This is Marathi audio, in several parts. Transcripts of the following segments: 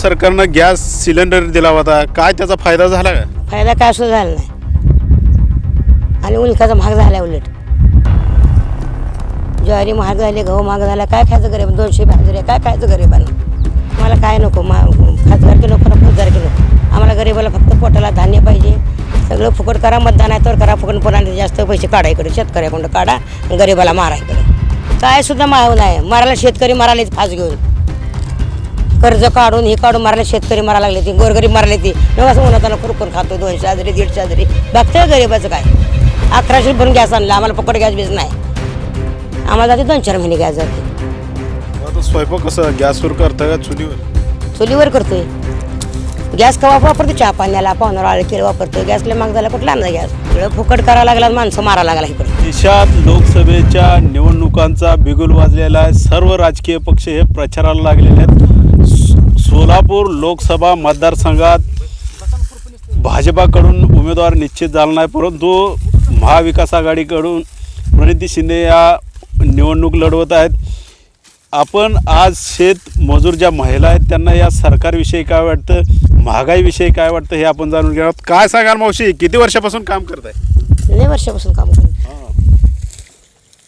सरकारनं गॅस सिलेंडर दिला होता. काय त्याचा फायदा झाला का? फायदा काय असं झाला नाही. आणि उलकाचा महाग झाला उलट. ज्वारी महाग झाली गहू महाग झाला काय खायचं गरीब? दोनशे भाजरे काय खायचं गरिबांना मला काय नको? मा खासदार की नको ना फौजदार की नको. आम्हाला गरीबाला फक्त पोटाला धान्य पाहिजे. सगळं फुकट करा मतदान आहे तर करा. फुकट पुन्हा जास्त पैसे काढा इकडे. शेतकऱ्याकडून काढा आणि गरीबाला मारा इकडे. काय सुद्धा माव नाही. मारायला शेतकरी मारायला फास घेऊन. कर्ज काढून हे काढून मारले शेतकरी मारा लागले ती गोरगरीब मारले ती. असं उन्हाताना खुरकून खातो दोनशे हजारी दीडशे हजारी बघतोय गरीबाचं काय. अकराशे भरून गॅस आणला आम्हाला पकड गॅस बीस नाही. आम्हाला जाते दोन चार महिने गॅस जाते. आता स्वयंपाक कसं गॅसवर करता का चुलीवर? चुलीवर करतोय. गॅस कवा वापरतो? चहा पाण्याला पाहुणार आळे केलं वापरतो गॅसला माग झाला कुठला आणला गॅस? सगळं फुकट करायला लागला माणसं मारा लागला इकडे. देशात लोकसभेच्या निवडणुकांचा बिगुल वाजलेला आहे. सर्व राजकीय पक्ष हे प्रचाराला लागलेले आहेत. सोलापूर लोकसभा मतदारसंघात भाजपाकडून उमेदवार निश्चित झाला नाही परंतु महाविकास आघाडीकडून प्रणिती शिंदे या निवडणूक लढवत आहेत. आपण आज शेत मजूर ज्या महिला आहेत त्यांना या सरकारविषयी काय वाटतं महागाईविषयी काय वाटतं हे आपण जाणून घेणार आहोत. काय सांगाल मावशी किती वर्षापासून काम करताय? लय वर्षापासून काम करतो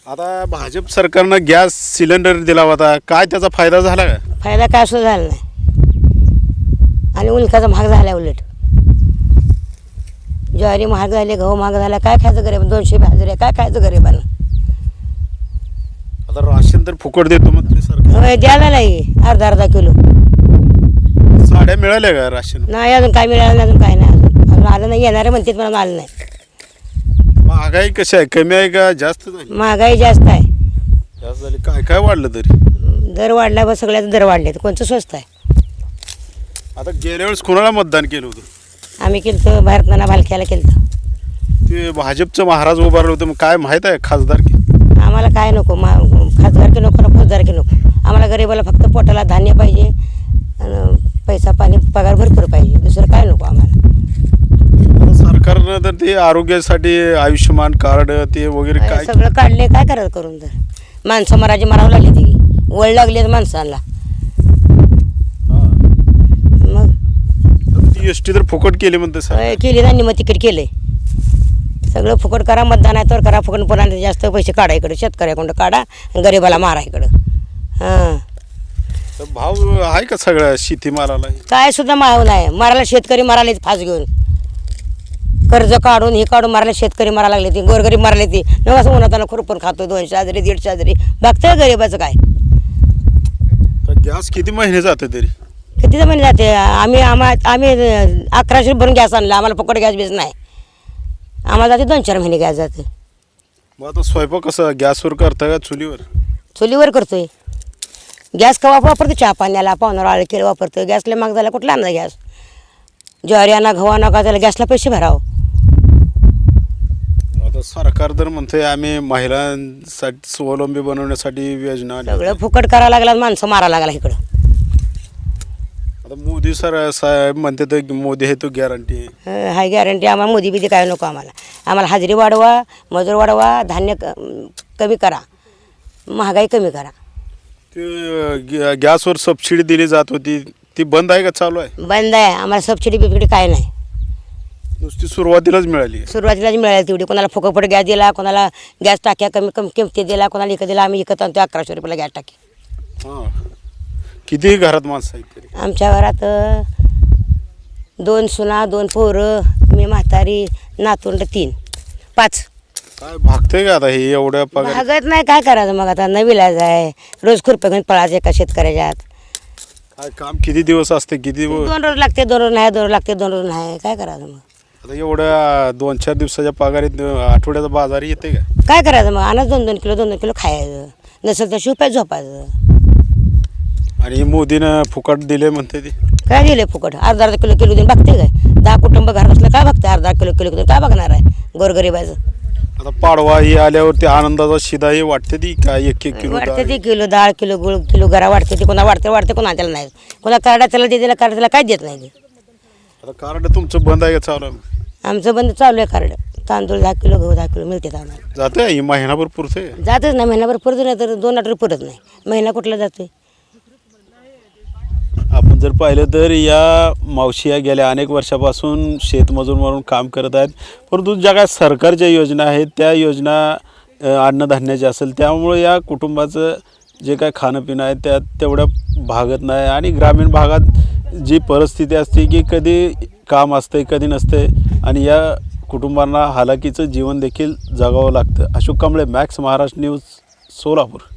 आता भाजप सरकारनं गॅस सिलेंडर दिला होता काय त्याचा फायदा झाला का? फायदा काय सुद्धा झाला नाही. आणि उलकाचा महाग झाला उलट. ज्वारी महाग झाली गहू महाग झाला काय खायचं गरीब? दोनशे भाजरे काय खायचं गरिबांना आता राशन तर फुकट देतो मग सरकार. होय द्यायला नाही अर्धा अर्धा किलो. साड्या मिळाल्या का राशन? नाही अजून काय मिळालं नाही अजून काय नाही अजून. अजून आलं नाही येणारे म्हणतात मला आलं नाही. महागाई कशी आहे? कमी आहे का जास्त झाली? महागाई जास्त आहे. जास्त झाली. काय काय वाढलं तरी? दर वाढला बा सगळ्याच दर वाढले कोणतं स्वस्त आहे? आता गेल्या वेळेस कोणाला मतदान केलं होतं? आम्ही केलं भारतनाना भालक्याला केलं ते भाजपचं महाराज उभारलं होतं मग काय माहीत आहे खासदार की? आम्हाला काय नको मा खासदार की नको ना फौजदार की नको. आम्हाला गरीबाला फक्त पोटाला धान्य पाहिजे आणि पैसा पाणी पगार भरपूर पाहिजे. दुसरं काय नको आम्हाला. आता सरकारनं तर ते आरोग्यासाठी आयुष्यमान कार्ड ते वगैरे काय सगळं काढले काय करायचं करून तर? माणसं मराठी मारावं लागली ती. वळ लागली आहेत माणसाला मग ती एस टी तर फुकट केली म्हणते सर. केली ना निम तिकीट केले सगळं फुकट करा मतदान आहे तर करा फुकट पुन्हा जास्त पैसे काढा इकडे शेतकऱ्याकडं काढा आणि गरीबाला मारा इकडं. हां. तर भाव आहे का सगळ्या शेतीमालाला काय सुद्धा माव नाही. मारायला शेतकरी मारायला फास घेऊन. कर्ज काढून हे काढून मारायला शेतकरी मारा लागले ती गोरगरीब मारले ती. मग असं उन्हाताना खुरपून खातो दोनशे हजारी दीडशे हजारी बघतोय गरीबाचं काय. तर गॅस किती महिने जाते तरी? किती जमाने जाते? आम्ही आम्हा आम्ही अकराशे भरून गॅस आणला. आम्हाला फुकट गॅस बीस नाही. आम्हाला जाते दोन चार महिने गॅस जाते. मग आता स्वयंपाक कसं? गॅसवर करता का चुलीवर? चुलीवर करतोय. गॅस कवा वापरतो? चहा पाण्याला पाहुणार आळे केलं वापरतो. गॅसला माग झाला. कुठला आणला गॅस? ज्वारी आणा गहू आणा का त्याला गॅसला पैसे भरावं. आता सरकार तर म्हणतंय आम्ही महिलांसाठी स्वावलंबी बनवण्यासाठी योजना. सगळं फुकट करायला लागला माणसं मारा लागला इकडं. आता मोदी सर साहेब म्हणते तर मोदी हे तो गॅरंटी अं, हाय गॅरंटी आम्हाला मोदी बिदी काय नको आम्हाला. आम्हाला हाजरी वाढवा मजूर वाढवा धान्य क- कमी करा. महागाई कमी करा. ते गॅ- गॅसवर सबसिडी दिली जात होती. ती बंद आहे का? चालू आहे? बंद आहे. आम्हाला सबसिडी बिबसिडी काय नाही. नुसती सुरुवातीलाच मिळाली. सुरुवातीलाच मिळाली तेवढी. कोणाला फुकट गॅस दिला कोणाला गॅस टाक्या कमी कमी किमती दिला कोणाला विकत दिला आम्ही विकत आणतो अकराशे रुपयाला गॅस टाकी. हां. किती घरात माणसं आहेत तरी. आमच्या घरात अं, दोन सुना दोन पोरं मी म्हातारी नातुंड तीन पाच. काय भागतंय का आता हे एवढ्या पगार? भागत नाही काय करायचं मग आता? नवीलाज आहे. रोज खुरपे घेऊन पळायचं एका शेतकऱ्याच्या आत काय काम किती दिवस असते किती दिवस? दोन रोज लागते दोन रोज नाही दोन रोज लागते दोन रोज नाही. काय करायचं मग? आता एवढ्या दोन चार दिवसाच्या पगारीत आठवड्याचा बाजार येते का? काय करायचं मग? आणच दोन दोन किलो दोन दोन किलो खायचं. नसेल तर शिवपाय झोपायचं. आणि मोदीनं फुकट दिले म्हणते ते. काय दिले फुकट? अर्धा अर्धा किलो किलो देऊन बघते काय? दहा कुटुंब घरात असलं काय बघते? अर्धा किलो किलो देऊन काय बघणार आहे? गोरगरीबाचं. आता पाडवा ही आल्यावरती आनंदाचा शिदा हे वाटते ती काय एक एक किलो वाटते. ती किलो डाळ किलो गुळ किलो गरा वाटते ती. कोणा वाढते वाढते कोणा त्याला नाही. कोणा कार्डा त्याला देते त्याला कार्ड त्याला काय देत नाही ते. आता कार्ड तुमचं बंद आहे का चालू आहे? आमचं बंद चालू आहे कार्ड. तांदूळ दहा किलो गहू दहा किलो मिळते आम्हाला. जाते ही महिनाभर पुरते जातच नाही. महिनाभर पुरत नाही तर दोन आठवडे पुरत नाही. महिना कुठला जातोय? जर पाहिलं तर या मावशी या गेल्या अनेक वर्षापासून शेतमजूर म्हणून काम करत आहेत. परंतु ज्या काय सरकारच्या योजना आहेत त्या योजना अन्नधान्याच्या असेल त्यामुळे या कुटुंबाचं जे काय खाणंपिणं आहे त्या तेवढ्या भागत नाही. आणि ग्रामीण भागात जी परिस्थिती असते की कधी काम असते कधी नसते आणि या कुटुंबांना हालाकीचं जीवन देखील जगावं लागतं. Ashok Kamble max Maharashtra news Solapur.